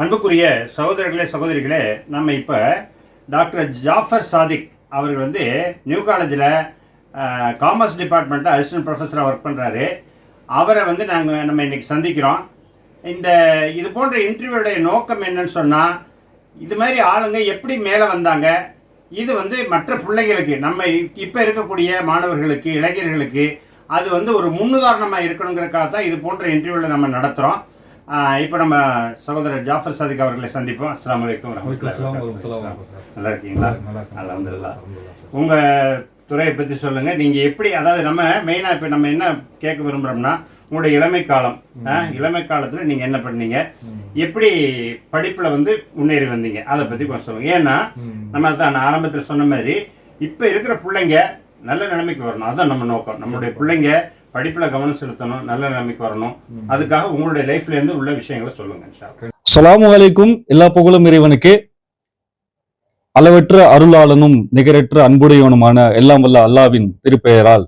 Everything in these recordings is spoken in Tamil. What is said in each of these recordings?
அன்புக்குரிய சகோதரர்களே சகோதரிகளே நம்ம இப்போ டாக்டர் ஜாஃபர் சாதிக் அவர்கள் வந்து நியூ காலேஜில் காமர்ஸ் டிபார்ட்மெண்ட்டில் அசிஸ்டன்ட் ப்ரொஃபஸராக ஒர்க் பண்ணுறாரு அவரை வந்து நாங்கள் நம்ம இன்றைக்கி சந்திக்கிறோம். இந்த இது போன்ற இன்டர்வியூடைய நோக்கம் என்னன்னு சொன்னால் இது மாதிரி ஆளுங்க எப்படி மேலே வந்தாங்க? இது வந்து மற்ற பிள்ளைங்களுக்கு நம்ம இப்போ இருக்கக்கூடிய மாணவர்களுக்கு இளைஞர்களுக்கு அது வந்து ஒரு முன்னுதாரணமாக இருக்கணுங்கிறதுக்காக தான் இது போன்ற இன்டர்வியூவில் நம்ம நடத்துகிறோம் இப்போ நம்ம சகோதரர் ஜாஃபர் சாதிக் அவர்களை சந்திப்போம். வரஹ்மத்துல்லாஹி வபரகாத்துஹு. நல்லா இருக்கீங்களா? அல்ஹம்துலில்லாஹ். உங்கள் துறையை பற்றி சொல்லுங்கள் நீங்கள் எப்படி அதாவது நம்ம மெயினாக இப்போ நம்ம என்ன கேட்க விரும்புகிறோம்னா உங்களுடைய இளமை காலம் இளமை காலத்தில் நீங்கள் என்ன பண்ணீங்க? எப்படி படிப்பில் வந்து முன்னேறி வந்தீங்க? அதை பற்றி கொஞ்சம் சொல்லுங்கள் ஏன்னா நம்ம தான் ஆரம்பத்தில் சொன்ன மாதிரி இப்போ இருக்கிற பிள்ளைங்க நல்ல நிலைமைக்கு வரணும். அதுதான் நம்ம நோக்கம். நம்மளுடைய பிள்ளைங்க படிப்பில் கவனம் செலுத்தணும் நல்ல நிலைமைக்கு வரணும். அதுக்காக உங்களுடைய லைஃப்லேருந்து உள்ள விஷயங்களை சொல்லுங்க சலாமு அலைக்கும் எல்லா புகழும் இறைவனுக்கு. அளவற்ற அருளாளனும் நிகரற்ற அன்புடையவனுமான எல்லாம் வல்ல அல்லாவின் திருப்பெயரால்.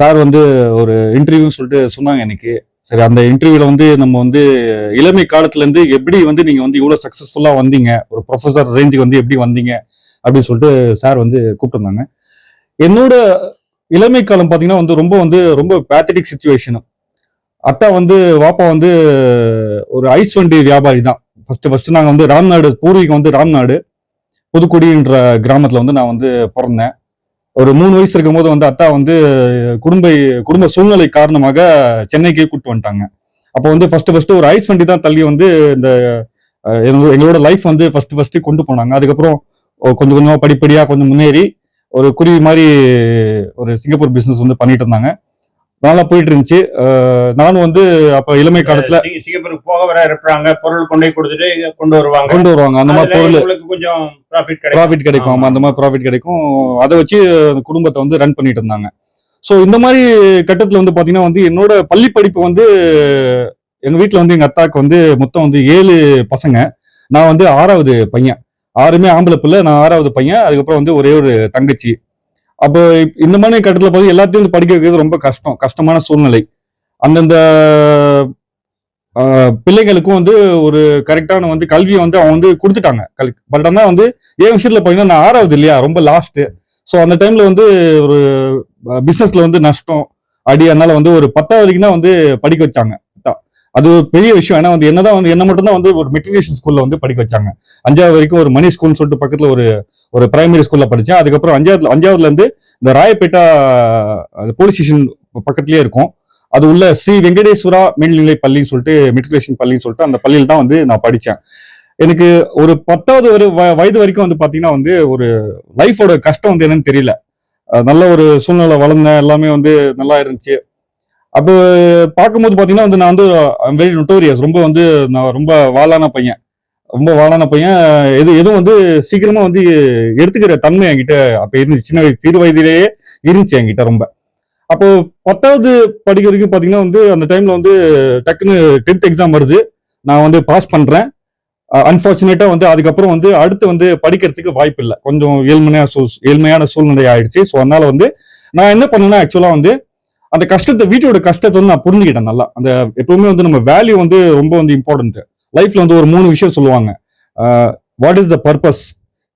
சார் வந்து ஒரு இன்டர்வியூ சொல்லிட்டு சொன்னாங்க எனக்கு சரி அந்த இன்டர்வியூல வந்து நம்ம வந்து இளமை காலத்துல இருந்து எப்படி வந்து நீங்க வந்து இவ்வளவு சக்சஸ்ஃபுல்லா வந்தீங்க? ஒரு ப்ரொஃபசர் ரேஞ்சுக்கு வந்து எப்படி வந்தீங்க? அப்படின்னு சொல்லிட்டு சார் வந்து கூப்பிட்டுருந்தாங்க என்னோட இளமை காலம் பார்த்தீங்கன்னா வந்து ரொம்ப வந்து ரொம்ப பேத்தட்டிக் சுச்சுவேஷனு அத்தா வந்து வாப்பா வந்து ஒரு ஐஸ் வண்டி வியாபாரி தான். ஃபர்ஸ்ட் ஃபர்ஸ்ட் நாங்கள் வந்து ராம்நாடு பூர்வீகம் வந்து ராம்நாடு புதுக்குடின்ற கிராமத்தில் வந்து நான் வந்து பிறந்தேன். ஒரு மூணு வயசு இருக்கும்போது வந்து அத்தா வந்து குடும்ப குடும்ப சூழ்நிலை காரணமாக சென்னைக்கு கூப்பிட்டு வந்துட்டாங்க. அப்போ வந்து ஃபர்ஸ்ட் ஃபர்ஸ்ட் ஒரு ஐஸ் வண்டி தான் தள்ளி வந்து இந்த எங்களோட- எங்களோட லைஃப் வந்து ஃபர்ஸ்ட் ஃபர்ஸ்ட் கொண்டு போனாங்க. அதுக்கப்புறம் கொஞ்சம் கொஞ்சமாக படிப்படியாக கொஞ்சம் முன்னேறி ஒரு குருவி மாதிரி ஒரு சிங்கப்பூர் பிஸ்னஸ் வந்து பண்ணிட்டு இருந்தாங்க. நல்லா போயிட்டு இருந்துச்சு. நானும் வந்து அப்போ இளமை காலத்துல சிங்க- சிங்கப்பூருக்கு போக வர இருப்பாங்க. பொருள் கொண்டு கொடுத்துட்டு இங்க கொண்டு வருவாங்க. கொண்டு வருவாங்க. அந்த மாதிரி பொருள் கொஞ்சம் ப்ராஃபிட் கிடைக்கும். அந்த மாதிரி ப்ராஃபிட் கிடைக்கும். அதை வச்சு குடும்பத்தை வந்து ரன் பண்ணிட்டு இருந்தாங்க. ஸோ இந்த மாதிரி கட்டத்துல வந்து பாத்தீங்கன்னா வந்து என்னோட பள்ளி படிப்பு வந்து எங்க வீட்ல வந்து எங்க அத்தாக்கு வந்து மொத்தம் வந்து ஏழு பசங்க. நான் வந்து ஆறாவது பையன். ஆறுமே ஆம்பளை பிள்ளை நான் ஆறாவது பையன். அதுக்கப்புறம் வந்து ஒரே ஒரு தங்கச்சி. அப்போ இந்த மாதிரி கட்டத்தில் பார்த்து எல்லாத்தையும் வந்து படிக்க வைக்கிறது ரொம்ப கஷ்டம் கஷ்டமான சூழ்நிலை. அந்தந்த பிள்ளைங்களுக்கும் பிள்ளைகளுக்கும் வந்து ஒரு கரெக்டான வந்து கல்வியை வந்து அவங்க வந்து கொடுத்துட்டாங்க. கல் பட் ஆனால் வந்து என் விஷயத்தில் பார்த்தீங்கன்னா நான் ஆறாவது இல்லையா? ரொம்ப லாஸ்ட்டு ஸோ அந்த டைமில் வந்து ஒரு பிஸ்னஸில் வந்து நஷ்டம் அடி அதனால் வந்து ஒரு பத்தாவது வரைக்கும் தான் வந்து படிக்க வச்சாங்க. அது பெரிய விஷயம். ஏன்னா வந்து என்னதான் வந்து என்ன மட்டும் தான் வந்து ஒரு மெட்ரிகுலேஷன் ஸ்கூல்ல வந்து படிக்க வச்சாங்க. அஞ்சாவது வரைக்கும் ஒரு மணி ஸ்கூல்னு சொல்லிட்டு பக்கத்துல ஒரு ஒரு பிரைமரி ஸ்கூல்ல படிச்சேன். அதுக்கப்புறம் அஞ்சாவதுல அஞ்சாவதுல இருந்து இந்த ராயப்பேட்டா போலீஸ் ஸ்டேஷன் பக்கத்துலயே இருக்கும். அது உள்ள ஸ்ரீ வெங்கடேஸ்வரா மேல்நிலை பள்ளின்னு சொல்லிட்டு மெட்ரிகுலேஷன் பள்ளின்னு சொல்லிட்டு அந்த பள்ளியில் தான் வந்து நான் படித்தேன் எனக்கு ஒரு பத்தாவது ஒரு வ- வயது வரைக்கும் வந்து பாத்தீங்கன்னா வந்து ஒரு லைஃபோட கஷ்டம் வந்து என்னன்னு தெரியல. நல்ல ஒரு சூழ்நிலை வளர்ந்தேன். எல்லாமே வந்து நல்லா இருந்துச்சு. அப்போ பார்க்கும்போது பார்த்தீங்கன்னா வந்து நான் வந்து வெரி நொட்டோரியஸ் ரொம்ப வந்து நான் ரொம்ப வாளான பையன். ரொம்ப வாளான பையன். எது எதுவும் வந்து சீக்கிரமா வந்து எடுத்துக்கிற தன்மை என்கிட்ட அப்போ இருந்துச்சு. சின்ன வயசு சிறு வயதிலேயே இருந்துச்சு என்கிட்ட ரொம்ப. அப்போ பத்தாவது படிக்க வரைக்கும் வந்து அந்த டைம்ல வந்து டக்குன்னு டென்த் எக்ஸாம் வருது. நான் வந்து பாஸ் பண்றேன். அன்ஃபார்ச்சுனேட்டா வந்து அதுக்கப்புறம் வந்து அடுத்து வந்து படிக்கிறதுக்கு வாய்ப்பு இல்லை கொஞ்சம் ஏழ்மையான சூழ் ஏழ்மையான சூழ்நிலை ஆயிடுச்சு. ஸோ அதனால வந்து நான் என்ன பண்ணேன்னா ஆக்சுவலா வந்து அந்த கஷ்டத்தை வீட்டோட கஷ்டத்தை வந்து நான் புரிஞ்சுக்கிட்டேன் நல்லா. அந்த எப்பவுமே வந்து நம்ம வேல்யூ வந்து ரொம்ப வந்து இம்பார்ட்டன்ட் லைஃப்ல வந்து ஒரு மூணு விஷயம் சொல்லுவாங்க. வாட் இஸ் த பர்பஸ்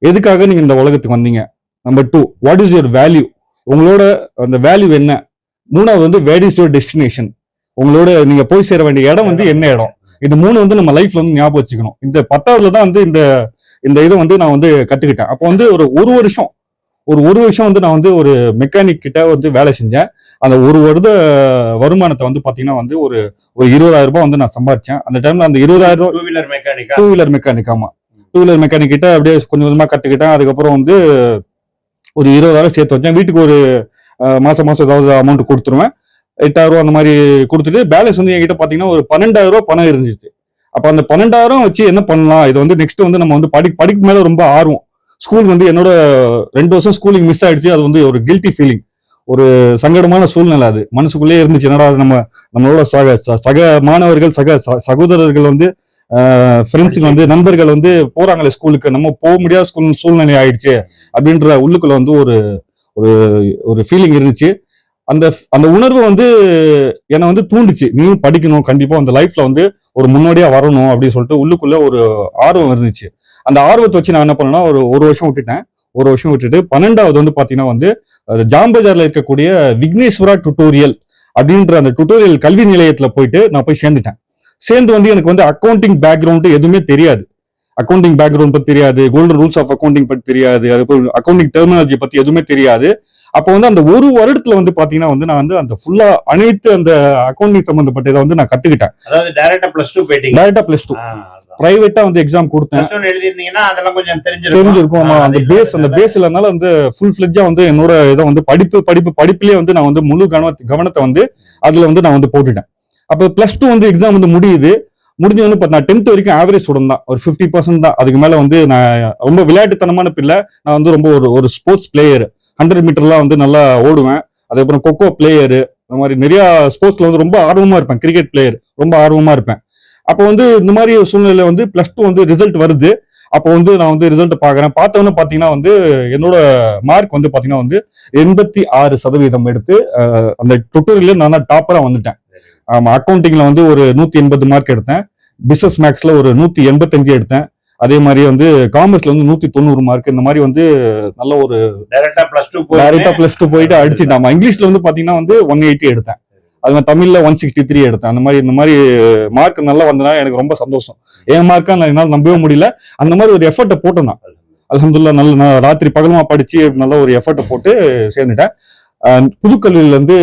எதுக்காக நீங்க இந்த உலகத்துக்கு வந்தீங்க? Number two what is your value உங்களோட அந்த வேல்யூ என்ன? மூணாவது வந்து வேட் இஸ் யுவர் டெஸ்டினேஷன் உங்களோட நீங்க போய் சேர வேண்டிய இடம் வந்து என்ன இடம்? இது மூணு வந்து நம்ம லைஃப்ல வந்து ஞாபகம் வச்சுக்கணும். இந்த பத்தாவதுல தான் வந்து இந்த இந்த இதை வந்து நான் வந்து கத்துக்கிட்டேன். அப்போ வந்து ஒரு ஒரு வருஷம் ஒரு ஒரு வருஷம் வந்து நான் வந்து ஒரு மெக்கானிக் கிட்ட வந்து வேலை செஞ்சேன். அந்த ஒரு வருட வருமானத்தை வந்து பாத்தீங்கன்னா வந்து ஒரு ஒரு இருபதாயிரம் ரூபாய் வந்து நான் சம்பாதிச்சேன் அந்த டைம்ல அந்த இருபதாயிரம் ரூபாய் டூ வீலர் மெக்கானிக்கா டூ வீலர் மெக்கானிக் ஆமா. டூ வீலர் மெக்கானிக் கிட்ட அப்படியே கொஞ்சம் கொஞ்சமா கத்துக்கிட்டேன். அதுக்கப்புறம் வந்து ஒரு இருபதாயிரம் சேர்த்து வச்சேன். வீட்டுக்கு ஒரு அஹ், மாசம் மாசம் ஏதாவது அமௌண்ட் கொடுத்துருவேன். எட்டாயிரம் ரூபா அந்த மாதிரி கொடுத்துட்டு பேலன்ஸ் வந்து என்கிட்ட பாத்தீங்கன்னா ஒரு பன்னெண்டாயிரம் ரூபாய் பணம் இருந்துச்சு. அப்ப அந்த பன்னெண்டாயிரம் வச்சு என்ன பண்ணலாம்? இது வந்து நெக்ஸ்ட் வந்து நம்ம வந்து படி படிப்பு மேல ரொம்ப ஆர்வம். ஸ்கூல் வந்து என்னோட ரெண்டு வருஷம் ஸ்கூலிங் மிஸ் ஆயிடுச்சு. அது வந்து ஒரு கில்ட்டி ஃபீலிங் ஒரு சங்கடமான சூழ்நிலை அது. மனசுக்குள்ளேயே இருந்துச்சு என்னடா அது நம்ம நம்மளோட சக ச- சக மாணவர்கள் சக ச- சகோதரர்கள் வந்து ஃப்ரெண்ட்ஸுக்கு வந்து நண்பர்கள் வந்து போறாங்களே ஸ்கூலுக்கு நம்ம போக முடியாத ஸ்கூல் சூழ்நிலை ஆயிடுச்சு அப்படின்ற உள்ளுக்குள்ள வந்து ஒரு ஒரு ஒரு ஃபீலிங் இருந்துச்சு. அந்த அந்த உணர்வு வந்து என்னை வந்து தூண்டுச்சு. நீயும் படிக்கணும் கண்டிப்பா அந்த லைஃப்ல வந்து ஒரு முன்னோடியா வரணும் அப்படின்னு சொல்லிட்டு உள்ளுக்குள்ள ஒரு ஆர்வம் இருந்துச்சு. அந்த ஆர்வத்தை வச்சு நான் என்ன பண்ணேன்னா ஒரு ஒரு வருஷம் விட்டுட்டேன். ஒரு வருஷம் விட்டுட்டு பன்னெண்டாவது வந்து பாத்தீங்கன்னா வந்து அது ஜாம்பஜார்ல இருக்கக்கூடிய விக்னேஸ்வரா டுட்டோரியல் அப்படின்ற அந்த டுட்டோரியல் கல்வி நிலையத்துல போயிட்டு நான் போய் சேர்ந்துட்டேன். சேர்ந்து வந்து எனக்கு வந்து அக்கௌண்டிங் பேக்ரவுண்ட் எதுவுமே தெரியாது. அக்கௌண்டிங் பேக்ரவுண்ட் பத்தி தெரியாது கோல்டன் ரூல்ஸ் ஆஃப் அக்கௌண்டிங் பத்தி தெரியாது அதுக்கப்புறம் அக்கௌண்டிங் டெர்மினாலஜி பத்தி எதுவுமே தெரியாது. அப்போ வந்து அந்த ஒரு வருடத்துல வந்து பாத்தீங்கன்னா வந்து நான் வந்து அந்த ஃபுல்லா அனைத்து அந்த அக்கௌண்டிங் சம்பந்தப்பட்ட இதை வந்து நான் கத்துக்கிட்டேன். அதாவது டைரக்டா பிளஸ் டூ போயிட்டீங்க. டைரக்டா பிளஸ் டூ பிரைவேட்டா வந்து எக்ஸாம் கொடுத்தேன். தெரிஞ்சிருக்கும். அந்த பேஸ் அந்த பேஸ் இல்லனால வந்து ஃபுல் ஃபிளெஜ்ஜா வந்து என்னோட இதை வந்து படிப்பு படிப்பு படிப்புலயே வந்து நான் வந்து முழு கவனத்தை கவனத்தை வந்து அதுல வந்து நான் வந்து போட்டுட்டேன். அப்போ பிளஸ் டூ வந்து எக்ஸாம் வந்து முடியுது. முடிஞ்சு வந்து பார்த்தா டென்த் வரைக்கும் ஆவரேஜ் ஸ்டூடெண்ட் தான். ஒரு ஃபிஃப்டி பர்சன்ட் தான். அதுக்கு மேல வந்து நான் ரொம்ப விளையாட்டுத்தனமான பிள்ளை. நான் வந்து ரொம்ப ஒரு ஒரு ஸ்போர்ட்ஸ் பிளேயர் ஹண்ட்ரட் மீட்டர்லாம் வந்து நல்லா ஓடுவேன். அதுக்கப்புறம் கொக்கோ பிளேயர் இந்த மாதிரி நிறைய ஸ்போர்ட்ஸ்ல வந்து ரொம்ப ஆர்வமா இருப்பேன். கிரிக்கெட் பிளேயர் ரொம்ப ஆர்வமா இருப்பேன். அப்போ வந்து இந்த மாதிரி ஒரு சூழ்நிலை வந்து பிளஸ் டூ வந்து ரிசல்ட் வருது. அப்போ வந்து நான் வந்து ரிசல்ட் பாக்குறேன் பார்த்தவொன்னே பாத்தீங்கன்னா வந்து என்னோட மார்க் வந்து பாத்தீங்கன்னா வந்து எண்பத்தி ஆறு சதவீதம் எடுத்து அந்த டுட்டோரியல்ல நான் தான் டாப்பரா வந்துட்டேன். ஆமா அக்கௌண்டிங்ல வந்து ஒரு நூத்தி எண்பது மார்க் எடுத்தேன். பிசினஸ் மேக்ஸ்ல ஒரு நூத்தி எண்பத்தஞ்சு எடுத்தேன். அதே மாதிரி வந்து காமர்ஸ்ல வந்து நூத்தி தொண்ணூறு மார்க் இந்த மாதிரி வந்து நல்ல ஒரு டைரக்டா பிளஸ் டூ டைரக்டா பிளஸ் டூ போயிட்டு அடிச்சுட்டாமா இங்கிலீஷ்ல வந்து பாத்தீங்கன்னா வந்து ஒன் எயிட்டி எடுத்தேன். அது நான் தமிழ்ல ஒன் சிக்ஸ்டி த்ரீ எடுத்தேன். அந்த மாதிரி இந்த மாதிரி மார்க் நல்லா வந்ததுனால எனக்கு ரொம்ப சந்தோஷம். என் மார்க்கா நான் நம்பவே முடியல. அந்த மாதிரி ஒரு எஃபர்ட்டை போட்டேன் நான். அலமதுல்லா நல்ல நான் ராத்திரி பகலமா படிச்சு நல்ல ஒரு எஃபர்ட்டை போட்டு சேர்ந்துட்டேன். புதுக்கல்வியில இருந்து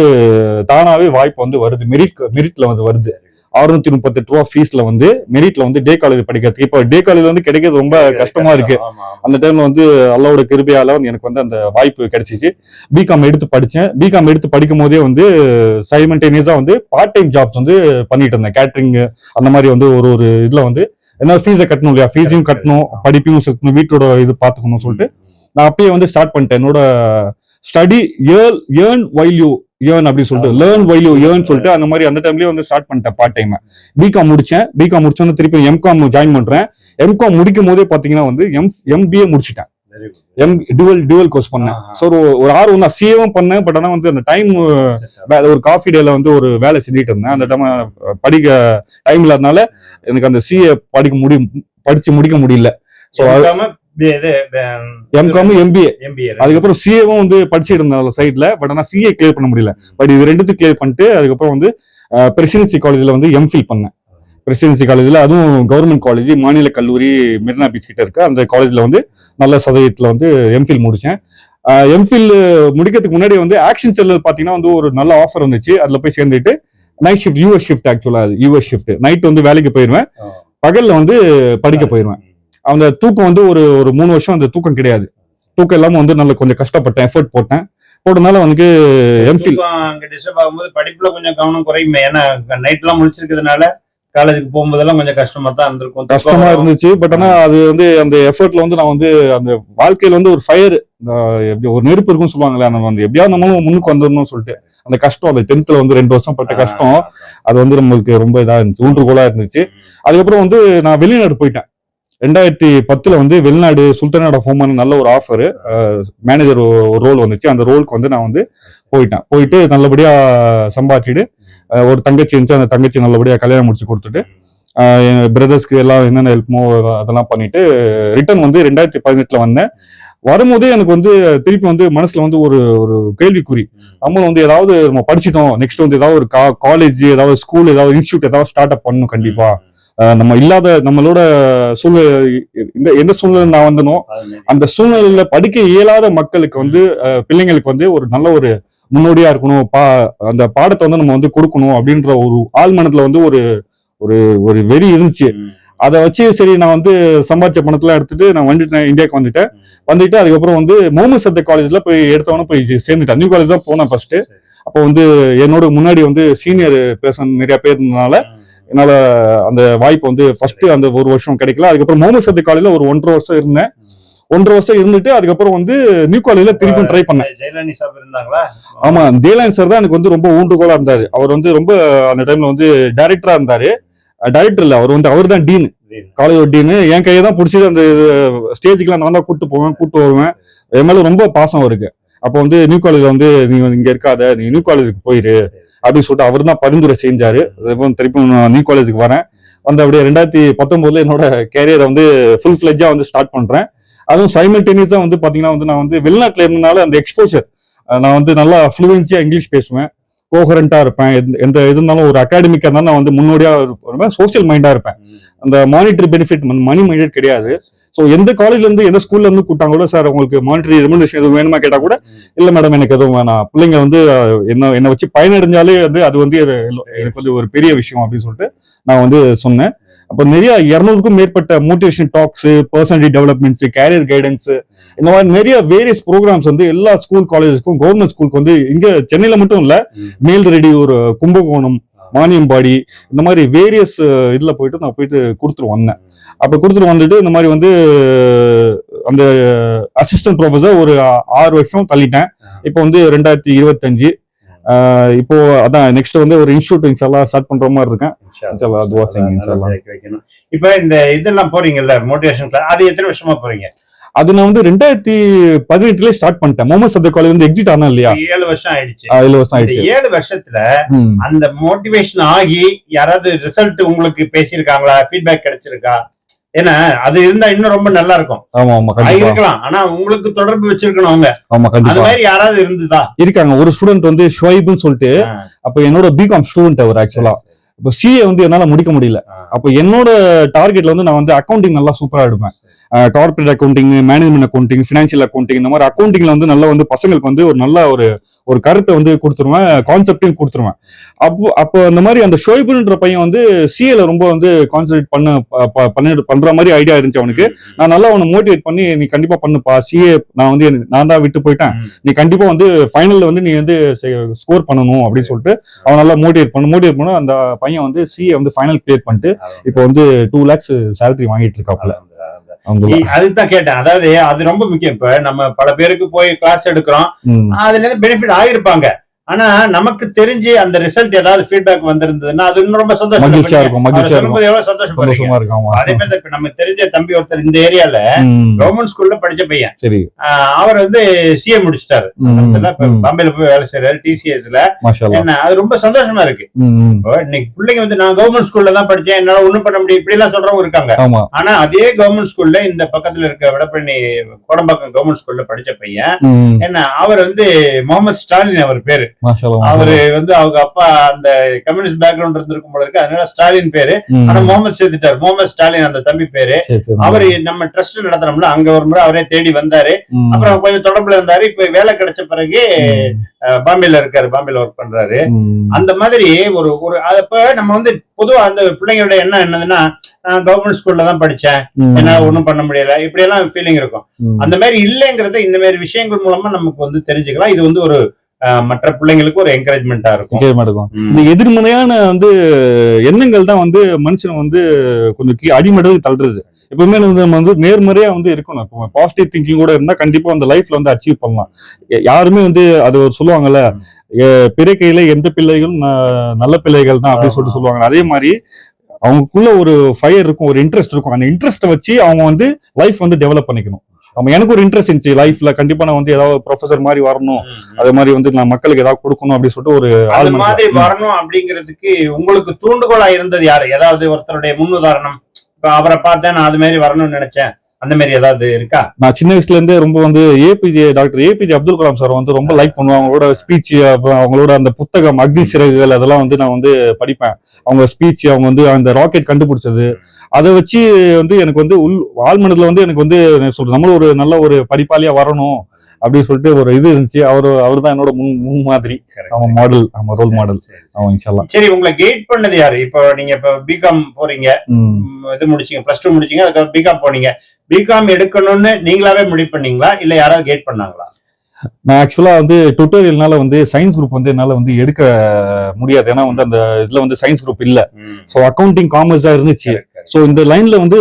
தானாவே வாய்ப்பு வந்து வருது. மெரிட் மெரிட்ல வந்து வருது. அறுநூத்தி முப்பத்தெட்டு ரூபா ஃபீஸ்ல வந்து மெரிட்ல வந்து டே காலேஜ் படிக்கிறதுக்கு. இப்போ டே காலேஜ் வந்து கிடைக்கிறது ரொம்ப கஷ்டமா இருக்கு. அந்த டைம்ல வந்து அல்லாவோட கிருபையால வந்து எனக்கு வந்து அந்த வாய்ப்பு கிடைச்சிச்சு. பிகாம் எடுத்து படிச்சேன். பிகாம் எடுத்து படிக்கும் போதே வந்து சைமல்டேனியஸா வந்து பார்ட் டைம் ஜாப்ஸ் வந்து பண்ணிட்டு இருந்தேன். கேட்டரிங் அந்த மாதிரி வந்து ஒரு ஒரு இதுல வந்து என்ன ஃபீஸை கட்டணும் இல்லையா? ஃபீஸையும் கட்டணும். படிப்பையும் சேர்க்கணும் வீட்டோட இது பார்த்துக்கணும் சொல்லிட்டு நான் அப்பயே வந்து ஸ்டார்ட் பண்ணிட்டேன். என்னோட study earn earn while you earn அப்படி சொல்லிட்டு லேர்ன் வைல் யூ ஏர்ன் சொல்லிட்டு அந்த மாதிரி அந்த டைம்லயே வந்து ஸ்டார்ட் பண்ணிட்டேன் பார்ட் டைம் பிகாம் முடிச்சேன். பிகாம் முடிச்சோன்னு திருப்பி எம்காம் ஜாயின் பண்றேன். எம்காம் முடிக்கும் போதே பாத்தீங்கன்னா வந்து எம் எம்பிஏ முடிச்சிட்டேன். எம் டுவல் டுவல் கோர்ஸ் பண்ணேன். ஸோ ஒரு ஆர்வம் தான். சிஏவும் பண்ணேன் பட் ஆனா வந்து அந்த டைம் ஒரு காஃபி டேல வந்து ஒரு வேலை செஞ்சுட்டு இருந்தேன். அந்த டைம் படிக்க டைம் இல்லாதனால எனக்கு அந்த சிஏ படிக்க முடியும் படிச்சு முடிக்க முடியல. ஸோ எம்காம் எம்பிஏ எம்பிஏ அதுக்கப்புறம் சிஏவும் வந்து படிச்சுட்டு இருந்தேன் சைட்ல பட் ஆனா சிஏ கிளியர் பண்ண முடியல. பட் இது ரெண்டுத்தையும் கிளியர் பண்ணிட்டு அதுக்கப்புறம் வந்து பிரசிடென்சி காலேஜ்ல வந்து எம்ஃபில் பண்ணேன். பிரசிடென்சி காலேஜ்ல அதுவும் கவர்மெண்ட் காலேஜ் மாநில கல்லூரி மெரினா பீச் கிட்ட இருக்கு. அந்த காலேஜ்ல வந்து நல்ல சதவீதத்துல வந்து எம்ஃபில் முடிச்சேன். எம்ஃபில் முடிக்கிறதுக்கு முன்னாடி வந்து ஆக்ஷன் செல்லர் பாத்தீங்கன்னா வந்து ஒரு நல்ல ஆஃபர் வந்துச்சு. அதுல போய் சேர்ந்துட்டு நைட் ஷிஃப்ட் யூஎஸ் ஷிஃப்ட் ஆக்சுவலா யூஎஸ் ஷிஃப்ட் நைட் வந்து வேலைக்கு போயிருவேன். பகல்ல வந்து படிக்க போயிருவேன். அந்த தூக்கம் வந்து ஒரு ஒரு மூணு வருஷம் அந்த தூக்கம் கிடையாது. தூக்கம் இல்லாம வந்து நல்ல கொஞ்சம் கஷ்டப்பட்டேன் எஃபர்ட் போட்டேன். போட்டனால வந்து எம்ஃபில் அங்க டிஸ்டர்ப் ஆகும்போது படிப்புல கொஞ்சம் கவனம் குறையுமே. ஏன்னா நைட் எல்லாம் முடிச்சிருக்கிறதுனால காலேஜுக்கு போகும்போதெல்லாம் கொஞ்சம் கஷ்டமா தான் இருந்திருக்கும். கஷ்டமா இருந்துச்சு. பட் ஆனா அது வந்து அந்த எஃபர்ட்ல வந்து நான் வந்து அந்த வாழ்க்கையில வந்து ஒரு ஃபயர் எப்படி ஒரு நெருப்பு இருக்கும்னு சொல்லுவாங்களே நம்ம வந்து எப்படியாவது நம்மளும் முன்னுக்கு வந்துடணும்னு சொல்லிட்டு அந்த கஷ்டம் அந்த டென்த்ல வந்து ரெண்டு வருஷம் பட்ட கஷ்டம் அது வந்து நம்மளுக்கு ரொம்ப இதா இருந்துச்சு. ஊன்றுகோலா இருந்துச்சு அதுக்கப்புறம் வந்து நான் வெளிநாடு போயிட்டேன். ரெண்டாயிரத்தி பத்துல வந்து வெளிநாடு சுல்தானாட் ஆஃப் நல்ல ஒரு ஆஃபர் மேனேஜர் ஒரு ரோல் வந்துச்சு. அந்த ரோலுக்கு வந்து நான் வந்து போயிட்டேன். போயிட்டு நல்லபடியா சம்பாதிச்சுட்டு ஒரு தங்கச்சி இருந்துச்சு. அந்த தங்கச்சி நல்லபடியா கல்யாணம் முடிச்சு கொடுத்துட்டு என் பிரதர்ஸ்க்கு எல்லாம் என்னென்ன ஹெல்ப்மோ அதெல்லாம் பண்ணிட்டு ரிட்டர்ன் வந்து ரெண்டாயிரத்தி பதினெட்டுல வந்தேன். வரும்போதே எனக்கு வந்து திருப்பி வந்து மனசுல வந்து ஒரு ஒரு கேள்விக்குறி. நம்மளும் வந்து ஏதாவது நம்ம படிச்சிட்டோம். நெக்ஸ்ட் வந்து ஏதாவது ஒரு காலேஜ் ஏதாவது ஸ்கூல் ஏதாவது இன்ஸ்டியூட் ஏதாவது ஸ்டார்ட் அப் பண்ணணும் கண்டிப்பா. நம்ம இல்லாத நம்மளோட சூழ்நிலை இந்த எந்த சூழ்நிலை நான் வந்தனோ அந்த சூழ்நிலையில படிக்க இயலாத மக்களுக்கு வந்து பிள்ளைங்களுக்கு வந்து ஒரு நல்ல ஒரு முன்னோடியா இருக்கணும் பா அந்த பாடத்தை வந்து நம்ம வந்து கொடுக்கணும் அப்படின்ற ஒரு ஆள் மனதுல வந்து ஒரு ஒரு ஒரு வெறி இருந்துச்சு. அதை வச்சு சரி நான் வந்து சம்பாதிச்ச பணத்தெல்லாம் எடுத்துட்டு நான் வந்துட்டேன் இந்தியாவுக்கு வந்துட்டேன். வந்துட்டு அதுக்கப்புறம் வந்து முகமது சத்த காலேஜ்ல போய் எடுத்தவொன்னே போய் சேர்ந்துட்டேன். நியூ காலேஜ் தான் போனேன் ஃபர்ஸ்ட் அப்போ வந்து என்னோட முன்னாடி வந்து சீனியர் பேர்சன் நிறைய பேர் இருந்ததுனால என்னால அந்த வாய்ப்பு வந்து ஃபர்ஸ்ட் அந்த ஒரு வருஷம் கிடைக்கல. அதுக்கப்புறம் முகமது சத்து காலேஜ்ல ஒரு ஒன்றரை வருஷம் இருந்தேன். ஒன்றரை வருஷம் இருந்துட்டு அதுக்கப்புறம் வந்து நியூ காலேஜ்ல திருப்பி ட்ரை பண்ணேன். ஜெயலலிதா சாப் இருந்தாங்களா? ஆமா ஜெயலலிதா சார் தான் எனக்கு வந்து ரொம்ப ஊன்றுகோலா இருந்தாரு. அவர் வந்து ரொம்ப அந்த டைம்ல வந்து டைரக்டரா இருந்தாரு. டைரக்டர் இல்ல அவர் வந்து அவர் தான் டீன் காலேஜ் டீனு என் கையை தான் பிடிச்சிட்டு அந்த ஸ்டேஜுக்குலாம் நான் தான் கூட்டு போவேன் கூட்டு வருவேன். என் மேல ரொம்ப பாசம் இருக்கு அப்போ வந்து நியூ காலேஜ்ல வந்து நீ இங்க இருக்காத நீ நியூ காலேஜுக்கு போயிரு. அப்படின்னு சொல்லிட்டு அவர் தான் பரிந்துரை செஞ்சாரு. அதுக்கப்புறம் திருப்பி நான் நியூ காலேஜுக்கு வரேன். வந்து அப்படியே ரெண்டாயிரத்தி பத்தொன்பதுல என்னோட கேரியரை வந்து ஃபுல் ஃபிளெஜ்ஜா வந்து ஸ்டார்ட் பண்றேன். அதுவும் சைமல்டேனியஸா வந்து பாத்தீங்கன்னா வந்து நான் வந்து வெளிநாட்டுல இருந்தனால அந்த எக்ஸ்போஷர் நான் வந்து நல்லா ஃப்ளூயன்சியா இங்கிலீஷ் பேசுவேன். கோஹரண்டா இருப்பேன். எந்த- எந்த இருந்தாலும் ஒரு அகாடமிக்கா இருந்தாலும் நான் வந்து முன்னோடியா இருப்பேன் சோஷியல் மைண்டா இருப்பேன். அந்த மானிட்டரி பெனிஃபிட் மணி மைண்டட் கிடையாது. ஸோ எந்த காலேஜ்ல இருந்து எந்த ஸ்கூல்ல இருந்து கூட்டாங்களோ சார் உங்களுக்கு மானிட்டரி ரெமுனேஷன் எதுவும் வேணுமா கேட்டா கூட இல்ல மேடம் எனக்கு எதுவும் வேணாம். பிள்ளைங்க வந்து என்ன என்னை வச்சு பயனடைஞ்சாலே வந்து அது வந்து எனக்கு வந்து ஒரு பெரிய விஷயம் அப்படின்னு சொல்லிட்டு நான் வந்து சொன்னேன். அப்ப நிறைய இருநூறுக்கும் மேற்பட்ட motivation talks personality developments career guidance இந்த மாதிரி நிறைய வேரியஸ் ப்ரோக்ராம்ஸ் வந்து எல்லா ஸ்கூல் காலேஜஸ்க்கும் கவர்மெண்ட் ஸ்கூலுக்கு வந்து இங்க சென்னையில மட்டும் இல்ல மேல் ரெடி ஒரு கும்பகோணம் மானியம்பாடி இந்த மாதிரி வேரியஸ் இதுல போயிட்டு நான் போயிட்டு கொடுத்துட்டு வந்தேன். அப்ப கொடுத்துட்டு வந்துட்டு இந்த மாதிரி வந்து அந்த அசிஸ்டன்ட் ப்ரொஃபசர் ஒரு ஆறு வருஷம் தள்ளிட்டேன். இப்போ வந்து ரெண்டாயிரத்தி இருபத்தஞ்சு. இப்போ அதான் நெக்ஸ்ட் வந்து ஒரு இன்ஸ்டியூட் எல்லாம் ஸ்டார்ட் பண்ற மாதிரி இருக்கேன். இன்ஷால்லா, துவா செய்யுங்க, இன்ஷால்லா. வைக்கணும். இப்ப இந்த இதெல்லாம் போறீங்கல்ல மோட்டிவேஷன் கிளாஸ் அது எத்தனை வருஷமா போறீங்க? அது நான் வந்து ரெண்டாயிரத்தி பதினெட்டுல ஸ்டார்ட் பண்ணிட்டேன். முகமது சதர் காலேஜ் வந்து எக்ஸிட் ஆனா இல்லையா? ஏழு வருஷம் ஆயிடுச்சு. ஏழு வருஷம் ஆயிடுச்சு. ஏழு வருஷத்துல. அந்த மோட்டிவேஷன் ஆகி யாராவது ரிசல்ட் உங்களுக்கு பேசியிருக்காங்களா? ஃபீட்பேக் கிடைச்சிருக்கா? ஏன்னா அது இருந்தா இன்னும் ரொம்ப நல்லா இருக்கும் ஆமா ஆமா இருக்கலாம். ஆனா உங்களுக்கு தொடர்பு வச்சிருக்கணும் அவங்க. ஆமா கண்டிப்பா. மாதிரி யாராவது இருந்துதா? இருக்காங்க. ஒரு ஸ்டூடெண்ட் வந்து ஷுவைப்னு சொல்லிட்டு அப்ப என்னோட பிகாம் ஸ்டூடெண்ட் அவர் ஆக்சுவலா இப்போ சிஏ வந்து என்னால முடிக்க முடியல. அப்போ என்னோட டார்கெட்ல வந்து நான் வந்து அக்கௌண்டிங் நல்லா சூப்பரா எடுப்பேன். Corporate accounting management accounting financial accounting இந்த மாதிரி அக்கௌண்டிங்ல வந்து நல்லா வந்து பசங்களுக்கு வந்து ஒரு நல்ல ஒரு ஒரு கருத்தை வந்து கொடுத்துருவேன் கான்செப்டையும் கொடுத்துருவேன். அப்போ அப்போ அந்த மாதிரி அந்த ஷோய்புன்ற பையன் வந்து சிஏல ரொம்ப வந்து கான்சென்ட்ரேட் பண்ண ப- ப- பண்ண பண்ற மாதிரி ஐடியா இருந்துச்சு அவனுக்கு. நான் நல்லா அவனை மோட்டிவேட் பண்ணி நீ கண்டிப்பா பண்ணுப்பா சிஏ நான் வந்து நான் தான் விட்டு போயிட்டேன். நீ கண்டிப்பா வந்து ஃபைனல்ல வந்து நீ வந்து ஸ்கோர் பண்ணணும் அப்படின்னு சொல்லிட்டு அவன் நல்லா மோட்டிவேட் பண்ண மோட்டிவேட் பண்ண அந்த பையன் வந்து சிஏ வந்து ஃபைனல் கிளியர் பண்ணிட்டு இப்போ வந்து டூ லேக்ஸ் சேலரி வாங்கிட்டு இருக்காப்ல அவங்க இ- அதுதான் கேட்டேன். அதாவது அது ரொம்ப முக்கியம். இப்ப நம்ம பல பேருக்கு போய் கிளாஸ் எடுக்கிறோம். அதுல இருந்து பெனிஃபிட் ஆயிருப்பாங்க. ஆனா நமக்கு தெரிஞ்சு அந்த ரிசல்ட் ஏதாவது ஃபீட்பேக் வந்திருந்ததுன்னா அது இன்னும் ரொம்ப சந்தோஷம் சொல்லும்போது எவ்வளவு சந்தோஷமா இருக்கும். அதே மாதிரி நம்ம தெரிஞ்ச தம்பி ஒருத்தர் இந்த ஏரியால. கவர்மெண்ட் ஸ்கூல்ல படிச்ச பையன். அவர் வந்து சிஏ முடிச்சிட்டாரு. பாம்பேல போய் வேலை செய்யறாரு டிசிஎஸ்ல. என்ன அது ரொம்ப சந்தோஷமா இருக்கு. இன்னைக்கு பிள்ளைங்க வந்து நான் கவர்மெண்ட் ஸ்கூல்ல தான் படிச்சேன் என்னால ஒண்ணும் பண்ண முடியும் இப்படி எல்லாம் சொல்றவங்க இருக்காங்க. ஆனா அதே கவர்மெண்ட் ஸ்கூல்ல இந்த பக்கத்துல இருக்க வடபழனி கோடம்பாக்கம் கவர்மெண்ட் ஸ்கூல்ல படிச்ச பையன். என்ன அவர் வந்து முகமது ஸ்டாலின் அவர் பேரு. அவரு. வந்து அவங்க அப்பா அந்த கம்யூனிஸ்ட் பேக்ரவுண்ட் இருந்திருக்கும் போல இருக்கு. அதனால ஸ்டாலின் பேரு. ஆனா முகமது சேர்த்துட்டாரு. முகமது ஸ்டாலின் அந்த தம்பி பேரு. அவரு நம்ம ட்ரஸ்ட் நடத்துறோம்ல அங்க ஒரு முறை அவரே தேடி வந்தாரு. அப்புறம் கொஞ்சம் தொடர்புல இருந்தாரு. இப்ப வேலை கிடைச்ச பிறகு பாம்பேல இருக்காரு. பாம்பேல ஒர்க் பண்றாரு. அந்த மாதிரி ஒரு ஒரு அப்ப நம்ம வந்து பொதுவா அந்த பிள்ளைங்களோட எண்ணம் என்னதுன்னா நான் கவர்மெண்ட் ஸ்கூல்ல தான் படிச்சேன். என்னால ஒண்ணும் பண்ண முடியல. இப்படி எல்லாம் ஃபீலிங் இருக்கும். அந்த மாதிரி இல்லைங்கிறத இந்த மாதிரி விஷயங்கள் மூலமா நமக்கு வந்து தெரிஞ்சுக்கலாம். இது வந்து ஒரு மற்ற பிள்ளைங்களுக்கு ஒரு என்கரேஜ்மெண்டா இருக்கும். இருக்கும். இந்த எதிர்மறையான வந்து எண்ணங்கள் தான் வந்து மனுஷனை வந்து கொஞ்சம் கீ அடிமடல் தள்ளுறது. எப்பவுமே நம்ம வந்து நேர்மறையா வந்து இருக்கணும். இப்போ பாசிட்டிவ் திங்கிங் கூட இருந்தா கண்டிப்பா அந்த லைஃப்ல வந்து அச்சீவ் பண்ணலாம். யாருமே வந்து அது ஒரு சொல்லுவாங்கல்ல எ- பிறக்கையில எந்த பிள்ளைகளும் நல்ல பிள்ளைகள் தான் அப்படின்னு சொல்லிட்டு சொல்லுவாங்க. அதே மாதிரி அவங்களுக்குள்ள ஒரு ஃபயர் இருக்கும் ஒரு இன்ட்ரெஸ்ட் இருக்கும். அந்த இன்ட்ரெஸ்ட்டை வச்சு அவங்க வந்து லைஃப் வந்து டெவலப் பண்ணிக்கணும். நம்ம எனக்கு ஒரு இன்ட்ரெஸ்ட் இருந்துச்சு. லைஃப்ல கண்டிப்பா நான் வந்து ஏதாவது ப்ரொஃபசர் மாதிரி வரணும். அதே மாதிரி வந்து நான் மக்களுக்கு ஏதாவது கொடுக்கணும் அப்படின்னு சொல்லிட்டு ஒரு அது மாதிரி வரணும் அப்படிங்கிறதுக்கு உங்களுக்கு தூண்டுகோலா இருந்தது யாரு? ஏதாவது ஒருத்தருடைய முன்னுதாரணம் இப்ப அவரை பார்த்தேன் நான் அது மாதிரி வரணும்னு நினைச்சேன். அந்த மாதிரி ஏதாவது இருக்கா? நான் சின்ன வயசுல இருந்தே ரொம்ப வந்து APJ doctor APJ Abdul Kalam sir வந்து ரொம்ப லைக் பண்ணுவேன் அவங்களோட ஸ்பீச் அவங்களோட அந்த புத்தகம் அக்னி சிறகுகள் அதெல்லாம் வந்து நான் வந்து படிப்பேன். அவங்க ஸ்பீச் அவங்க வந்து அந்த ராக்கெட் கண்டுபிடிச்சது. அதை வச்சு வந்து எனக்கு வந்து உள் ஆழ்மனதுல வந்து எனக்கு வந்து சொல்றது நம்மளும் ஒரு நல்ல ஒரு படிப்பாளியா வரணும் அப்படின்னு சொல்லிட்டு ஒரு இது இருந்துச்சு. அவரு அவர் தான் என்னோட முன் முன் மாதிரி. அவன் மாடல் அவன் ரோல் மாடல். அவன் இன்ஷால்லா சரி உங்களை கைட் பண்ணது யாரு? இப்போ நீங்க இப்ப பிகாம் போறீங்க. இது முடிச்சீங்க பிளஸ் டூ முடிச்சீங்க அதுக்கப்புறம் பிகாம் போனீங்க. பிகாம் எடுக்கணும்னு நீங்களாவே முடிவு பண்ணீங்களா? இல்ல யாராவது கைட் பண்ணாங்களா? நான் ஆக்சுவலா வந்து டுட்டோரியல்னால வந்து சயின்ஸ் குரூப் வந்து என்னால வந்து எடுக்க முடியாது. ஏன்னா வந்து அந்த இதுல வந்து சயின்ஸ் குரூப் இல்ல. ஸோ அக்கௌண்டிங் காமர்ஸ் தான் இருந்துச்சு. ஸோ இந்த லைன்ல வந்து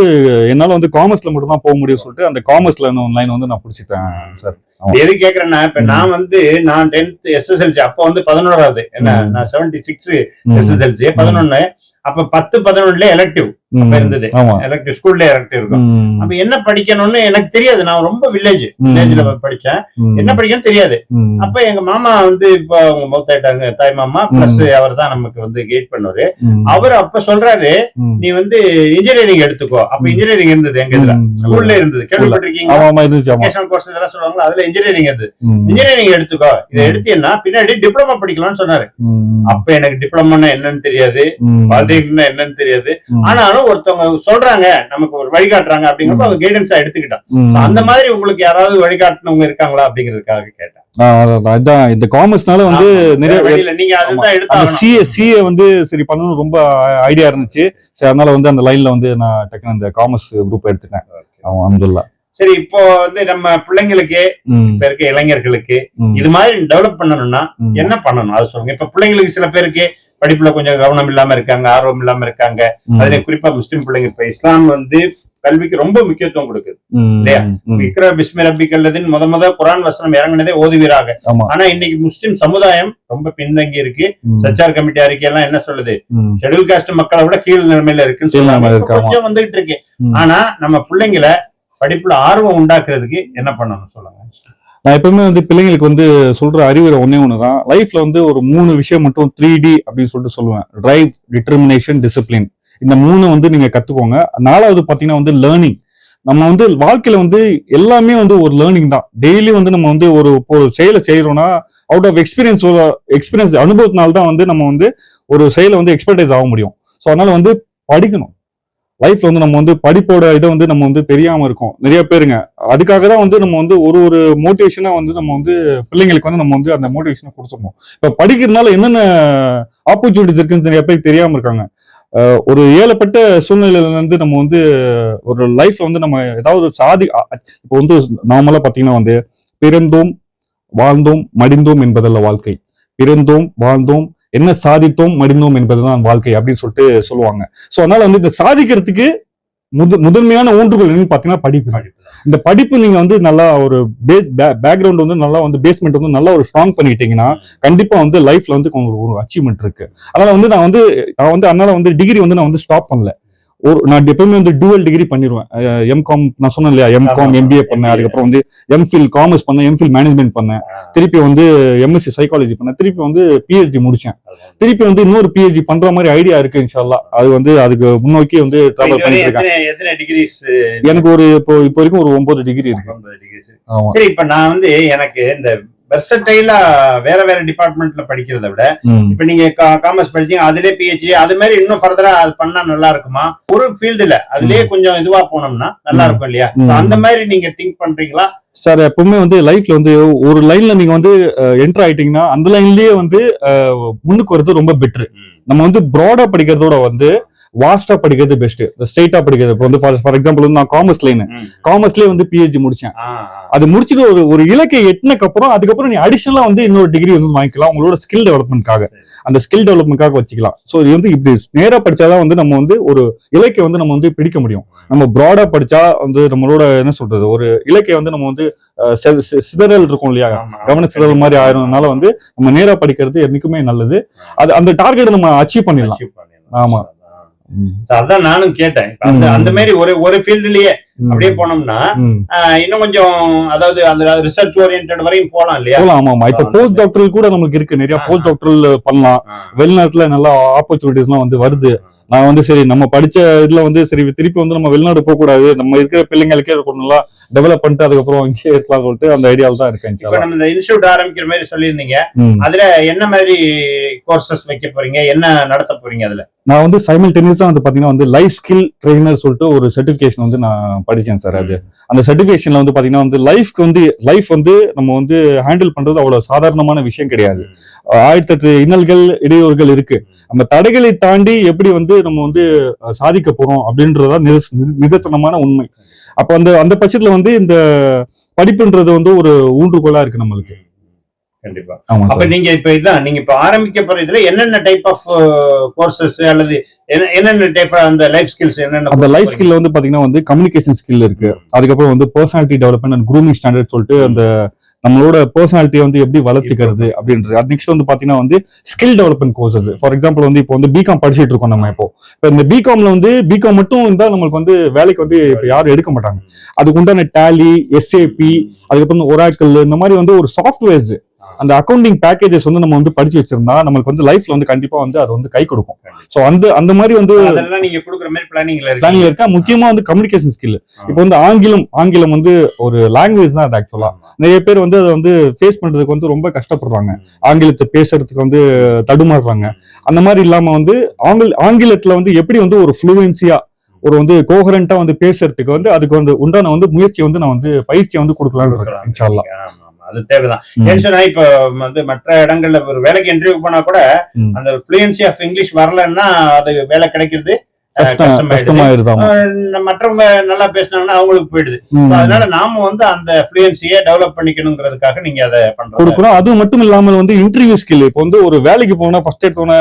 என்னால வந்து காமர்ஸ்ல மட்டும் தான் போக முடியும் சொல்லிட்டு அந்த காமர்ஸ்ல லைன் வந்து நான் பிடிச்சிட்டேன் சார். எது கேக்குறேன்னா இப்ப. நான் வந்து நான் டென்த் எஸ்எஸ்எல்சி அப்ப வந்து பதினோராவது. என்ன. நான் செவன்டி சிக்ஸ். எஸ்எஸ்எல்சி பதினொன்னு. அப்ப பத்து பதினொன்னுல எலக்டிவ் அப்ப இருந்தது. எலக்டிவ் ஸ்கூல்ல எலக்டிவ் இருக்கும். அப்ப என்ன படிக்கணும்னு எனக்கு தெரியாது. நான் ரொம்ப வில்லேஜ் வில்லேஜ்ல படிச்சேன். என்ன படிக்கணும்னு தெரியாது. அப்ப எங்க மாமா வந்து இப்ப அவங்க மௌத்தாயிட்டாங்க தாய் மாமா பிளஸ் அவர் தான் நமக்கு வந்து கைட் பண்ணுவாரு. அவர் அப்ப சொல்றாரு நீ வந்து இன்ஜினியரிங் எடுத்துக்கோ. அப்ப. இன்ஜினியரிங் இருந்தது எங்க இதுல. ஸ்கூல்ல. இருந்தது கேள்விப்பட்டிருக்கீங்க கோர்ஸ் இதெல்லாம் சொல்லுவாங்க அதுல இன்ஜினியரிங் இருந்தது. இன்ஜினியரிங் எடுத்துக்கோ. இதை. எடுத்தீங்கன்னா பின்னாடி டிப்ளமா படிக்கலாம்னு சொன்னாரு. அப்ப எனக்கு டிப்ளமோன்னா என்னன்னு தெரியாது. பாலிடெக்னிக்னா என்னன்னு தெரியாது. ம், ஆனாலும் ஒருத்தவங்க சொல்றாங்க நமக்கு ஒரு வழிகாட்டுறாங்க அப்படிங்கிறப்ப. அவங்க கைடன்ஸா எடுத்துக்கிட்டோம். அந்த மாதிரி உங்களுக்கு யாராவது வழிகாட்டினவங்க இருக்காங்களா அப்படிங்கிறதுக்காக கேட்டேன். அதான், இந்த காமர்ஸ்னால வந்து. நிறைய சிஏ சிஏ வந்து சரி பண்ணணும் ரொம்ப ஐடியா இருந்துச்சு. சரி அதனால வந்து அந்த லைன்ல வந்து நான் டக்குனு அந்த காமர்ஸ் குரூப் எடுத்துட்டேன். ஆமா அம்துல்லா சரி இப்போ வந்து நம்ம பிள்ளைங்களுக்கு இப்ப இருக்க இளைஞர்களுக்கு இது மாதிரி டெவலப் பண்ணணும்னா என்ன பண்ணணும்? அது சொல்லுங்க. இப்ப பிள்ளைங்களுக்கு சில பேருக்கு படிப்புல கொஞ்சம் கவனம் இல்லாம இருக்காங்க ஆர்வம் இல்லாம இருக்காங்க. அதுல குறிப்பா முஸ்லிம் பிள்ளைங்க இப்ப இஸ்லாம் வந்து கல்விக்கு ரொம்ப முக்கியத்துவம் கொடுக்குது இல்லையா? விக்ர பிஸ்மி ரப்பி கல்லதின் முத முத குரான் வசனம் இறங்குனதே ஓதுவீராக. ஆனா இன்னைக்கு முஸ்லிம் சமுதாயம் ரொம்ப பின்தங்கி இருக்கு. சச்சார் கமிட்டி அறிக்கை எல்லாம் என்ன சொல்லுது? ஷெட்யூல் காஸ்ட் மக்களை விட கீழ் நிலைமையில இருக்குன்னு ஆமா. கொஞ்சம் வந்துகிட்டு இருக்கு. ஆனா நம்ம பிள்ளைங்களை படிப்புல ஆர்வம் உண்டாக்குறதுக்கு என்ன பண்ணணும் சொல்லுங்க. நான் எப்பவுமே வந்து பிள்ளைங்களுக்கு வந்து சொல்ற அறிவுரை ஒன்னே ஒண்ணுதான். லைஃப்ல வந்து ஒரு மூணு விஷயம் மட்டும் த்ரீ டி அப்படின்னு சொல்லிட்டு சொல்லுவேன். டிரைவ் டிட்டர்மினேஷன் டிசிப்ளின் இந்த மூணு வந்து நீங்க கத்துக்கோங்க. நாலாவது பாத்தீங்கன்னா வந்து லேர்னிங் நம்ம வந்து வாழ்க்கையில வந்து எல்லாமே வந்து ஒரு லேர்னிங் தான். டெய்லி வந்து நம்ம வந்து ஒரு ஒரு செயலை செய்யறோம்னா அவுட் ஆஃப் எக்ஸ்பீரியன்ஸ் எக்ஸ்பீரியன்ஸ் அனுபவத்தினால தான் வந்து நம்ம வந்து ஒரு செயலை வந்து எக்ஸ்பர்டைஸ் ஆக முடியும். ஸோ அதனால வந்து படிக்கணும். லைஃப்ல வந்து நம்ம வந்து படிப்போட இதை வந்து நம்ம வந்து தெரியாம இருக்கோம். நிறைய பேருங்க. அதுக்காக தான் வந்து நம்ம வந்து ஒரு ஒரு மோட்டிவேஷனா வந்து நம்ம வந்து பிள்ளைங்களுக்கு வந்து நம்ம வந்து அந்த மோட்டிவேஷனை கொடுத்துருவோம் இப்போ படிக்கிறதுனால என்னென்ன ஆப்பர்ச்சுனிட்டிஸ் இருக்குன்னு நிறைய பேருக்கு தெரியாம இருக்காங்க. ஒரு ஏழப்பட்ட சூழ்நிலையில இருந்து நம்ம வந்து ஒரு லைஃப்ல வந்து நம்ம ஏதாவது சாதி இப்போ வந்து நார்மலா பாத்தீங்கன்னா வந்து பிறந்தோம் வாழ்ந்தோம் மடிந்தோம் என்பதல்ல வாழ்க்கை. பிறந்தோம் வாழ்ந்தோம் என்ன சாதித்தோம் மடிந்தோம் என்பதுதான் வாழ்க்கை அப்படின்னு சொல்லிட்டு சொல்லுவாங்க. ஸோ அதனால வந்து இந்த சாதிக்கிறதுக்கு முது முதன்மையான ஊன்றுகோல் என்னன்னு பார்த்தீங்கன்னா படிப்பு. இந்த படிப்பு நீங்க வந்து நல்லா ஒரு பேஸ் பேக்ரவுண்ட் வந்து நல்லா வந்து பேஸ்மெண்ட் வந்து நல்லா ஒரு ஸ்ட்ராங் பண்ணிட்டீங்கன்னா கண்டிப்பா வந்து லைஃப்ல வந்து ஒரு ஒரு அச்சீவ்மெண்ட் இருக்கு. அதனால வந்து நான் வந்து நான் வந்து அதனால வந்து டிகிரி வந்து நான் வந்து ஸ்டாப் பண்ணல. ஒரு நான் எப்பவுமே வந்து டுவல் டிகிரி பண்ணிடுவேன் எம்காம் நான் சொன்னேன் இல்லையா? எம்காம். எம்பிஏ பண்ணேன். அதுக்கப்புறம் வந்து எம்ஃபில் காமர்ஸ் பண்ணேன் எம்ஃபில் மேனேஜ்மெண்ட் பண்ணேன். திருப்பி வந்து எம்எஸ்சி சைக்காலஜி பண்ணேன். திருப்பி வந்து பிஹெச்டி முடிச்சேன். திருப்பி வந்து இன்னொரு பிஹெச்டி பண்ற மாதிரி ஐடியா இருக்கு இன்ஷால்லா அது வந்து அதுக்கு முன்னோக்கி வந்து டிராவல் பண்ணிட்டு இருக்கேன். எத்தனை எத்தனை டிகிரிஸ் எனக்கு ஒரு இப்போ இப்போ வரைக்கும் ஒரு ஒன்பது டிகிரி இருக்கு. இப்ப நான் வந்து எனக்கு இந்த வெர்சடைலா வேற வேற டிபார்ட்மெண்ட்ல படிக்கிறத விட. இப்ப நீங்க காமர்ஸ் படிச்சீங்க அதுலயே பிஹெச்டி அது மாதிரி இன்னும் ஃபர்தரா அது பண்ணா நல்லா இருக்குமா? ஒரு ஃபீல்டுல அதுலயே கொஞ்சம் இதுவா போனோம்னா நல்லா. இருக்கும் இல்லையா? அந்த மாதிரி நீங்க திங்க் பண்றீங்களா? சார் எப்பவுமே வந்து லைஃப்ல வந்து ஒரு லைன்ல நீங்க வந்து என்டர் ஆயிட்டீங்கன்னா அந்த லைன்லயே வந்து முன்னுக்கு வரது ரொம்ப பெட்ரு நம்ம வந்து ப்ராடா படிக்கிறதோட வந்து வாஸ்டா படிக்கிறது பெஸ்ட் ஸ்ட்ரெயிட்டா படிக்கிறது. இப்போ வந்து ஃபார் எக்ஸாம்பிள் வந்து நான் காமர்ஸ் லைன் காமர்ஸ்லயே வந்து பிஹெச்டி முடிச்சேன். அது முடிச்சுட்டு ஒரு ஒரு இலக்கை எட்டினக்கு அப்புறம் அதுக்கப்புறம் நீ அடிஷனலா வந்து இன்னொரு டிகிரி வந்து வாங்கிக்கலாம். உங்களோட ஸ்கில் டெவலப்மெண்ட்காக அந்த ஸ்கில் டெவலப்மெண்ட்காக வச்சுக்கலாம். ஸோ இது வந்து இப்படி நேரா படிச்சாதான் வந்து நம்ம வந்து ஒரு இலக்கை வந்து நம்ம வந்து பிடிக்க முடியும். நம்ம ப்ராடா படிச்சா வந்து நம்மளோட என்ன சொல்றது? ஒரு இலக்கை வந்து நம்ம வந்து சிதறல் இருக்கும் இல்லையா. கவன சிதறல் மாதிரி ஆயிரும்னால வந்து நம்ம நேரா படிக்கிறது என்னைக்குமே நல்லது. அது அந்த டார்கெட் நம்ம அச்சீவ் பண்ணிடலாம். ஆமா. அதான் நானும் கேட்டேன். அந்த. அந்த மாதிரி ஒரு ஒரு ஃபீல்டுலயே. அப்படியே போனோம்னா இன்னும் கொஞ்சம் அதாவது அந்த ரிசர்ச் ஓரியன்ட் வரையும் போலாம் இல்லையா? ஆமா ஆமா இப்ப போஸ்ட் டாக்டர் கூட நமக்கு இருக்கு. நிறைய போஸ்ட். டாக்டர் பண்ணலாம். வெளிநாட்டுல நல்ல ஆப்பர்ச்சுனிட்டிஸ் எல்லாம் வந்து வருது. நான் வந்து சரி நம்ம படிச்ச இதுல வந்து சரி திருப்பி வந்து நம்ம வெளிநாடு போக கூடாது நம்ம இருக்கிற பிள்ளைங்களுக்கே நல்லா டெவலப் பண்ணிட்டு அதுக்கப்புறம் இங்கே இருக்கலாம் சொல்லிட்டு அந்த ஐடியாவில் தான் இருக்கேன் இப்ப. நம்ம இந்த இன்ஸ்டியூட் ஆரம்பிக்கிற மாதிரி சொல்லியிருந்தீங்க. அதுல என்ன மாதிரி கோர்சஸ் வைக்க போறீங்க? என்ன நடத்த போறீங்க அதுல? நான் வந்து சைமல்டேனியஸா வந்து பாத்தீங்கன்னா வந்து லைஃப் ஸ்கில் ட்ரெயினர் சொல்லிட்டு ஒரு சர்டிபிகேஷன் வந்து நான் படிச்சேன் சார் அது. அந்த சர்டிபிகேஷன்ல வந்து பாத்தீங்கன்னா வந்து லைஃப்க்கு வந்து லைஃப் வந்து நம்ம வந்து ஹேண்டில் பண்றது அவ்வளவு சாதாரணமான விஷயம் கிடையாது. ஆயிரத்தி எட்டு இன்னல்கள் இடையூறுகள் இருக்கு. நம்ம தடைகளை தாண்டி எப்படி வந்து நம்ம வந்து சாதிக்க போறோம் அப்படின்றதா நிதர்ச- நித- நிதர்சனமான உண்மை அப்ப அந்த அந்த பட்சத்துல வந்து இந்த படிப்புன்றது வந்து ஒரு ஊன்றுகோலா இருக்கு நம்மளுக்கு கண்டிப்பா அப்ப. நீங்க இப்ப இதான் நீங்க இப்ப ஆரம்பிக்க போற இதுல என்னென்ன டைப் ஆஃப் கோர்சஸ் அல்லது என்ன- என்னென்ன டைப் அந்த லைஃப் ஸ்கில்ஸ் என்னென்ன அந்த லைஃப்? ஸ்கில்ல வந்து பாத்தீங்கன்னா வந்து கம்யூனிகேஷன் ஸ்கில் இருக்கு அதுக்கப்புறம் வந்து personality development and grooming standard சொல்லிட்டு அந்த நம்மளோட பர்சனாலிட்டியை வந்து எப்படி வளர்த்துக்கிறது அப்படின்றது. அது நெக்ஸ்ட் வந்து பாத்தீங்கன்னா வந்து skill development courses for example வந்து இப்போ வந்து பிகாம் படிச்சிட்டு இருக்கோம் நம்ம இப்போ. இப்போ இந்த பிகாம்ல வந்து பிகாம் மட்டும் இருந்தா நம்மளுக்கு வந்து வேலைக்கு வந்து இப்போ யாரும் எடுக்க மாட்டாங்க. அதுக்கு உண்டான டேலி எஸ்ஏபி அதுக்கப்புறம் ஒராக்கிள் இந்த மாதிரி வந்து ஒரு சாஃப்ட்வேர்ஸ் அந்த அக்கௌண்டிங் பேக்கேஜஸ் வந்து நம்ம வந்து படிச்சு வச்சிருந்தா நம்மளுக்கு வந்து லைஃப்ல வந்து கண்டிப்பா வந்து அது வந்து கை கொடுக்கும். சோ அந்த அந்த மாதிரி வந்து நீங்க கொடுக்குற மாதிரி பிளானிங்ல பிளானிங்ல இருக்கா? முக்கியமா வந்து கம்யூனிகேஷன் ஸ்கில் இப்போ வந்து ஆங்கிலம் ஆங்கிலம் வந்து ஒரு லாங்குவேஜ் தான் அது ஆக்சுவலா நிறைய பேர் வந்து அதை வந்து ஃபேஸ் பண்றதுக்கு வந்து ரொம்ப கஷ்டப்படுறாங்க. ஆங்கிலத்தை பேசுறதுக்கு வந்து தடுமாறுறாங்க. அந்த மாதிரி இல்லாம வந்து ஆங்கில ஆங்கிலத்துல வந்து எப்படி வந்து ஒரு ஃப்ளூவன்சியா ஒரு வந்து கோஹரண்டா வந்து பேசுறதுக்கு வந்து அதுக்கு வந்து உண்டான வந்து முயற்சியை வந்து நான் வந்து பயிற்சியை வந்து கொடுக்கலாம்னு இருக்கேன் இன்ஷால்லா. அது தேவைதான். ஏன்னு சொன்னா இப்ப வந்து மற்ற இடங்கள்ல ஒரு வேலைக்கு இன்டர்வியூ போனா கூட. அந்த fluency ஆஃப் இங்கிலீஷ் வரலன்னா அது வேலை கிடைக்கிறது மற்றவங்க நல்லா பேசினாங்கன்னா அவங்களுக்கு போயிடுது. அதனால நாம வந்து அந்த ஃப்ளூயன்சியை டெவலப் பண்ணிக்கணுங்கிறதுக்காக நீங்க அதை கொடுக்குறோம். அது மட்டும் இல்லாமல் வந்து இன்டர்வியூ ஸ்கில் இப்போ வந்து ஒரு வேலைக்கு போனா ஃபர்ஸ்ட் எடுத்தோன்னே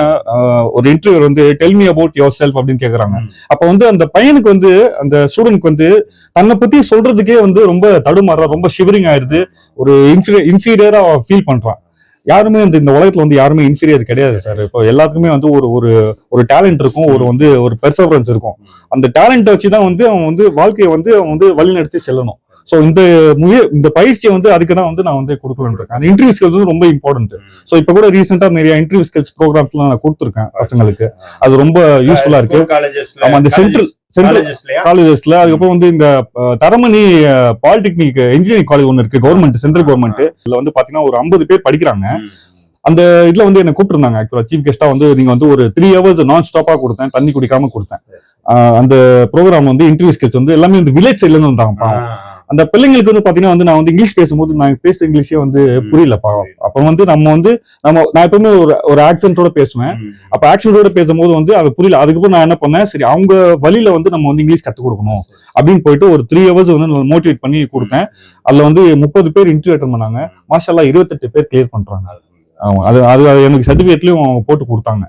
ஒரு இன்டர்வியூ வந்து tell me about yourself அப்படின்னு கேக்குறாங்க. அப்ப வந்து அந்த பையனுக்கு வந்து அந்த ஸ்டூடெண்ட்க்கு வந்து தன்னை பத்தி சொல்றதுக்கே வந்து ரொம்ப தடுமாறா ரொம்ப ஷிவரிங் ஆயிருது ஒரு இன்ஃபீரியரா ஃபீல் பண்றான். யாருமே இந்த இந்த உலகத்துல வந்து யாருமே இன்ஃபீரியர் கிடையாது சார் இப்போ எல்லாத்துக்குமே வந்து ஒரு ஒரு ஒரு டேலண்ட் இருக்கும் ஒரு வந்து ஒரு பெர்சவரன்ஸ் இருக்கும். அந்த டேலண்ட் வச்சு தான் வந்து அவன் வந்து வாழ்க்கையை வந்து அவன் வந்து வழிநடத்தி செல்லணும். ஸோ இந்த முய இந்த பயிற்சியை வந்து அதுக்கு தான் வந்து நான் வந்து கொடுக்கலான்னு இருக்கேன். அந்த இன்டர்வியூ ஸ்கில்ஸ் வந்து ரொம்ப இம்பார்ட்டன்ட் ஸோ இப்போ கூட ரீசெண்டா நிறைய இன்டர்வியூ ஸ்கில்ஸ் ப்ரோக்ராம்ஸ்லாம் நான் கொடுத்துருக்கேன் பசங்களுக்கு. அது ரொம்ப யூஸ்ஃபுல்லா இருக்கு. ஆமா அந்த சென்ட்ரல் காலேஜஸ்ல அதுக்கப்புறம் வந்து இந்த தரமணி பாலிடெக்னிக் இன்ஜினியரிங் காலேஜ் ஒன்று இருக்கு. கவர்மெண்ட் சென்ட்ரல் கவர்மெண்ட் இதுல வந்து பாத்தீங்கன்னா ஒரு ஐம்பது பேர் படிக்கிறாங்க. அந்த இதுல வந்து என்ன கூப்பிட்டுருந்தாங்க ஆக்சுவலா சீஃப் கெஸ்டா வந்து நீங்க வந்து ஒரு த்ரீ ஹவர்ஸ் நான் ஸ்டாப்பா கொடுத்தேன் தண்ணி குடிக்காம கொடுத்தேன். அந்த ப்ரோக்ராம் வந்து இன்டர்வியூ ஸ்கில்ஸ் வந்து எல்லாமே இந்த வில்லேஜ் சைட்ல இருந்து வந்தாங்க பாவம். அந்த பிள்ளைங்களுக்கு வந்து பாத்தீங்கன்னா வந்து நான் வந்து இங்கிலீஷ் பேசும்போது நான் பேச இங்கிலீஷே வந்து புரியல பாவம். அப்ப வந்து நம்ம வந்து நம்ம நான் எப்பவுமே ஒரு ஒரு ஆக்சென்ட்டோட பேசுவேன். அப்ப ஆக்சென்ட்டோட பேசும்போது வந்து அது புரியல. அதுக்கப்புறம் நான் என்ன பண்ணேன்? சரி அவங்க வழியில வந்து நம்ம வந்து இங்கிலீஷ் கத்துக் கொடுக்கணும் அப்படின்னு போயிட்டு ஒரு த்ரீ ஹவர்ஸ் வந்து மோட்டிவேட் பண்ணி கொடுத்தேன். அதுல வந்து முப்பது பேர் இன்டர்வியூ அட்டன் பண்ணாங்க. மாஷால்லா இருபத்தெட்டு பேர் கிளியர் பண்றாங்க. அது அது எனக்கு சர்டிபிகேட்லயும் போட்டு கொடுத்தாங்க.